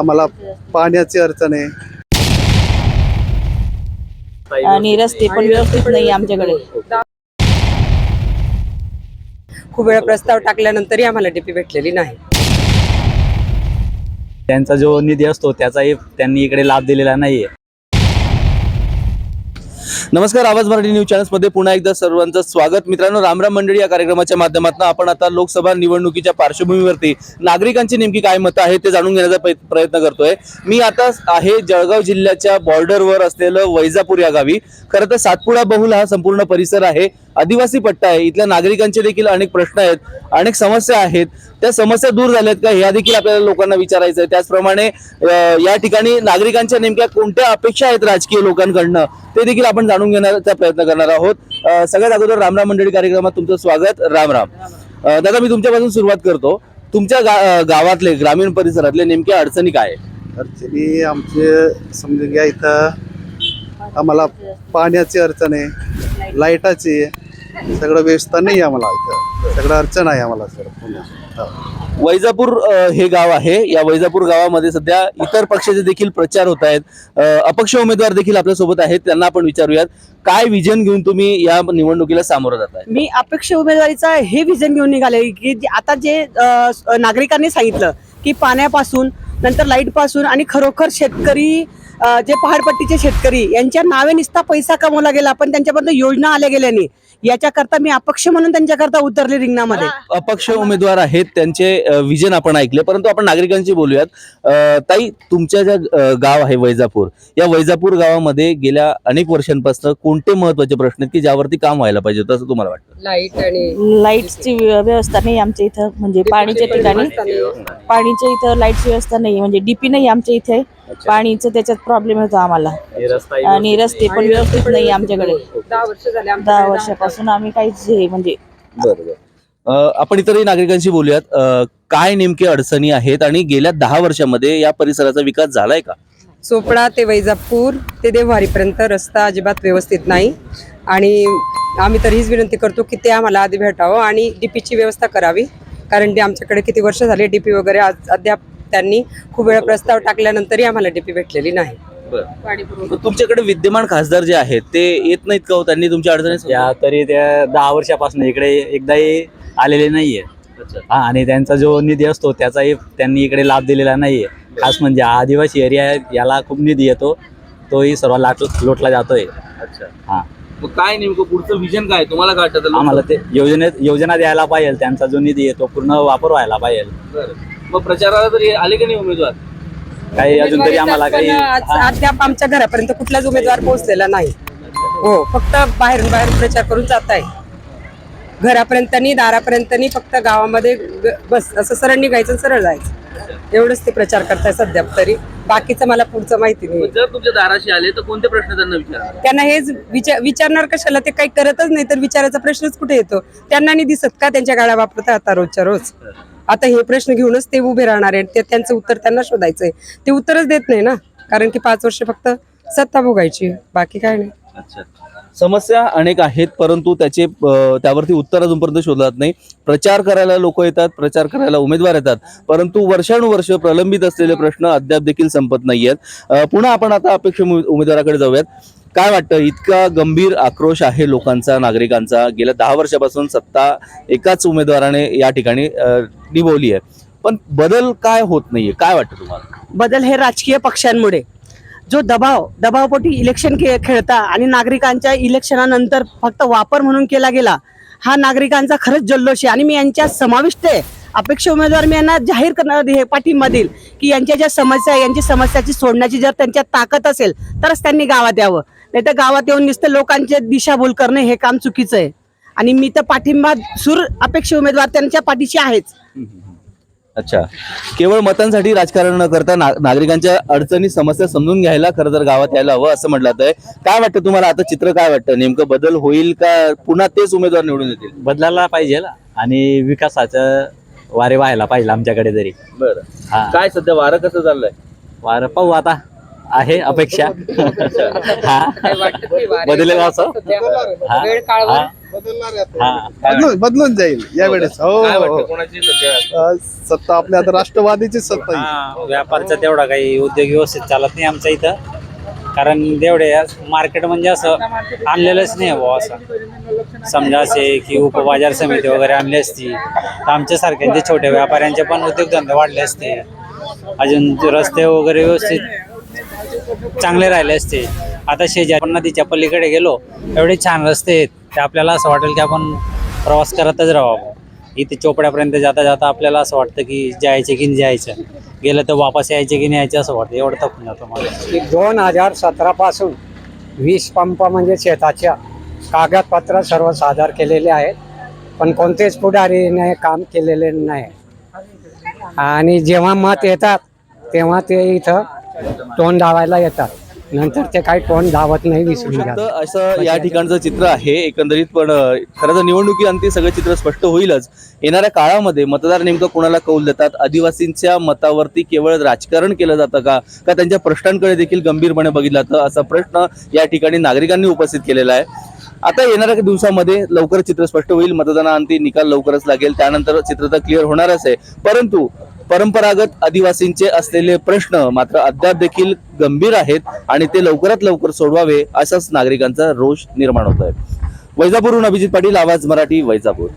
आम्हाला पाण्याची अडचण आहे. आणि रस्ते पण व्यवस्थित नाही आमच्याकडे. खूप वेळा प्रस्ताव टाकल्यानंतरही आम्हाला डीपी भेटलेली नाही. त्यांचा जो निधी असतो त्याचाही त्यांनी इकडे लाभ दिलेला नाहीये. नमस्कार आवाज मराठी न्यूज चॅनल्समध्ये पुन्हा एकदा सर्वांचं स्वागत. मित्रांनो रामराम मंडळी या कार्यक्रमाच्या माध्यमातून आपण आता लोकसभा निवडणुकीच्या पार्श्वभूमीवरती नागरिकांची नेमकी काय मतं आहे ते जाणून घेण्याचा प्रयत्न करतोय. मी आता आहे जळगाव जिल्ह्याच्या बॉर्डरवर असलेलं वैजापूर या गावी. खरं तर सातपुडा बहुल हा संपूर्ण परिसर आहे. आदिवासी पट्टा आहे इथल्या नागरिकांचे देखील अनेक प्रश्न आहेत अनेक समस्या आहेत. त्या समस्या दूर झाल्यात का ह्या देखील आपल्याला लोकांना विचारायचं आहे त्याचप्रमाणे या ठिकाणी नागरिकांच्या नेमक्या कोणत्या अपेक्षा आहेत राजकीय लोकांकडनं ते देखील आपण जाणून घेण्याचा प्रयत्न करणार आहोत. सगळ्यात अगोदर रामराम मंडळी कार्यक्रमात तुमचं स्वागत राम राम. दादा मी तुमच्यापासून सुरुवात करतो. तुमच्या गा- गावातले ग्रामीण परिसरातले नेमक्या अडचणी काय आहेत? अडचणी आमचे समजून घ्या इथं. आम्हाला पाण्याची अडचण आहे लाईटाची आहे. सगळं व्यवस्था नाही आहे आम्हाला इथं. सगळं अडचण आहे आम्हाला सर हो. वैजापूर अ, हे गाव आहे. या वैजापूर गावामध्ये सध्या इतर पक्षाचे देखील प्रचार होत आहेत. अ, अपक्ष उमेदवार देखील आपल्यासोबत आहेत. त्यांना आपण विचारूयात. काय विजन घेऊन तुम्ही या निवडणुकीला सामोरं जात आहे? मी अपेक्ष उमेदवारीचा हे विजन घेऊन निघाले की जे- आता जे अ, स- नागरिकांनी सांगितलं की पाण्यापासून नंतर लाइटपासून आणि खरोखर शेतकरी जे पहाडपट्टीचे शेतकरी यांच्या नावे निसता पैसा कमवला गेला पण त्यांच्यापर्यंत योजना आल्या गेल्या नाही. याच्याकरता मी अपक्ष म्हणून त्यांच्याकरता उतरले रिंगणामध्ये. अपक्ष उमेदवार आहेत त्यांचे विजन आपण ऐकले परंतु आपण नागरिकांशी बोलूयात. ताई तुमच्या ज्या गाव आहे वैजापूर या वैजापूर गावामध्ये गेल्या अनेक वर्षांपासून कोणते महत्त्वाचे प्रश्न आहेत की ज्यावरती काम व्हायला पाहिजे होतं असं तुम्हाला वाटतं? लाइट आणि लाईटची व्यवस्था नाही आमच्या इथं म्हणजे पाणीच्या ठिकाणी. पाणीच्या इथं लाईटची व्यवस्था नाही म्हणजे डीपी नाही आमच्या इथे. पाणीचं त्याच्यात प्रॉब्लेम होतो आम्हाला. आणि रस्ते पण व्यवस्थित नाही आमच्याकडे. दहा वर्ष झाले दहा वर्षापासून आम्ही काहीच हे म्हणजे बरोबर. आपण इतरही नागरिकांशी बोलूयात. अ, काय नेमके अडचणी आहेत आणि गेल्या दहा वर्षामध्ये या परिसराचा विकास झालाय का? चोपडा ते वैजापूर ते देवहारीपर्यंत रस्ता अजिबात व्यवस्थित नाही. आणि आम्ही तर हीच विनंती करतो की ते आम्हाला आधी भेटावं आणि डीपीची व्यवस्था करावी. कारण ते आमच्याकडे किती वर्ष झाले डीपी वगैरे आज अद्याप त्यांनी खूप वेळा प्रस्ताव टाकल्यानंतरही आम्हाला डीपी भेटलेली नाही. तुमच्याकडे विद्यमान खासदार जे आहेत ते येत नाहीत का हो? त्यांनी तुमच्या अडचणी या तरी त्या दहा वर्षापासून इकडे एकदाही आलेले नाहीये. अच्छा. हा आणि त्यांचा जो निधी असतो त्याचाही त्यांनी इकडे लाभ दिलेला नाहीये. खास म्हणजे हा आदिवासी एरिया आहे याला खूप निधी येतो तोही सर्व लाट लोटला जातोय. अच्छा. हा. मग काय नेमकं पुढचं विजन काय तुम्हाला काय वाटतं? आम्हाला ते योजनेत योजना द्यायला पाहिजे त्यांचा जो निधी आहे तो पूर्ण वापर व्हायला पाहिजे. बरं. मग प्रचाराला तरी आले का नाही उमेदवार? काही अजून तरी आम्हाला पण काही आज- हा. अद्याप आमच्या घरापर्यंत कुठलाच उमेदवार पोहोचलेला नाही. हो फक्त बाहेरून बाहेर प्रचार करून जात आहे. घरापर्यंत नाही दारापर्यंत नाही फक्त गावामध्ये ग- बस असं सरळ निघायचं आणि सरळ जायचं. एवढंच ते प्रचार करताय सध्या तरी. बाकीचं मला पुढचं माहिती नाही. जर तुमच्या दाराशी आले तर कोणते प्रश्न त्यांना विचारा? त्यांना हेच विचार विचारणार कशाला? ते काही करतच नाही तर विचारायचा प्रश्नच कुठे येतो? त्यांना नाही दिसत का त्यांच्या गाड्या वापरतात आता रोजच्या रोज? आता हे प्रश्न घेऊनच ते उभे राहणार आहेत. ते त्यांचं उत्तर त्यांना शोधायचं आहे ते उत्तरच देत नाही ना. कारण की पाच वर्ष फक्त सत्ता भोगायची. बाकी काय नाही. अच्छा. समस्या अनेक आहेत परंतु त्याचे त्यावरती उत्तर अजूनपर्यंत शोधत नाही. प्रचार करायला लोक येतात प्रचार करायला उमेदवार येतात. परंतु वर्षानुवर्ष प्रलंबित असलेले प्रश्न अद्याप देखील संपत नाही आहेत पुन्हा आपण आता अपेक्षा उमेदवाराकडे जाऊयात. काय वाटतं? इतका गंभीर आक्रोश आहे लोकांचा नागरिकांचा. गेल्या दहा वर्षापासून सत्ता एकाच उमेदवाराने या ठिकाणी निभवली आहे. पण बदल काय होत नाहीये? काय वाटतं तुम्हाला? बदल हे राजकीय पक्षांमुळे. जो दबाव दबावपोटी इलेक्शन खेळता आणि नागरिकांच्या इलेक्शनानंतर फक्त वापर म्हणून केला गेला हा नागरिकांचा खरंच जल्लोष आहे. आणि मी यांच्या समाविष्ट आहे. अपेक्षा उमेदवार मी यांना जाहीर करणार हे पाठिंबा देईल की यांच्या ज्या समस्या यांची समस्याची सोडण्याची जर त्यांच्या ताकद असेल तरच त्यांनी गावात यावं. नाही तर गावात येऊन नुसतं लोकांचे दिशाभूल करणे हे काम चुकीचं आहे. आणि मी तर पाठिंबा सूर अपेक्ष उमेदवार त्यांच्या पाठीशी आहेच. अच्छा. केवळ मतांसाठी राजकारण न करता ना- नागरिकांच्या अडचणी समस्या समजून घ्यायला खरं तर गावात यायला हवं असं म्हटलं जातंय. काय वाटतं तुम्हाला? आता चित्र काय वाटतं? नेमकं बदल होईल का? पुन्हा तेच उमेदवार निवडून येतील. बदलायला पाहिजे आणि विकासाचं वारे व्हायला पाहिजे आमच्याकडे तरी. बरं. हा. काय सध्या वारं कसं चाललंय? वारं पाहू आता. आहे अपेक्षा. हा. बदलेल असं? हा. हा. हा. बदलून बदलून जाईल यावेळेस हो. काय हो, हो. कोणाची सत्ता आपल्या आता राष्ट्रवादीची सत्ता येईल. हा व्यापारचा तेवढा काही उद्योग व्यवस्थित चालत नाही आमच्या इथं. कारण तेवढे मार्केट म्हणजे असं आणलेलंच नाही बुवा असं. समजा असे की उपबाजार समिती वगैरे आणली असती तर आमच्या सारख्यांचे छोट्या व्यापाऱ्यांचे पण उद्योगधंदे वाढले असते. अजून रस्ते वगैरे व्यवस्थित चांगले राहिले असते. आता शेजारी नदीच्या पलीकडे गेलो एवढे छान रस्ते आहेत ते आपल्याला असं वाटेल की आपण प्रवास करतच राहावं. इथे चोपड्यापर्यंत जाता जाता आपल्याला असं वाटतं की जायचं की नाही जायचं. गेलं तर वापस यायचे की नाही असं वाटतं. एवढं थकून जातो मला की दोन हजार सतरा पासून वीस पंप म्हणजे शेताच्या कागदपत्र सर्व सादर केलेले आहेत. पण कोणतेच पुढारीने काम केलेले नाही. आणि जेव्हा मत येतात तेव्हा ते इथं तोंड धावायला येतात. नंतर ते काही तोंड धावत नाही विसरून तर असं या ठिकाणचं चित्र आहे एकंदरीत पण अं, खरं तर निवडणुकीअंती सगळं चित्र स्पष्ट होईलच. येणाऱ्या काळामध्ये मतदार नेमकं कोणाला कौल देतात? आदिवासींच्या मतावरती केवळ राजकारण केलं जातं का? का त्यांच्या प्रश्नांकडे देखील गंभीरपणे बघितलं जातं? असा प्रश्न या ठिकाणी नागरिकांनी उपस्थित केलेला आहे. आता येणाऱ्या दिवसामध्ये लवकर चित्र स्पष्ट होईल. मतदानाअंती निकाल लवकरच लागेल. त्यानंतर चित्र तर क्लिअर होणारच आहे. परंतु परंपरागत आदिवासींचे असलेले प्रश्न मात्र अद्याप देखील गंभीर आहेत आणि ते लवकरात लवकर सोडवावे असाच नागरिकांचा रोष निर्माण होत आहे वैजापूरहून अभिजित पाटील आवाज मराठी वैजापूर.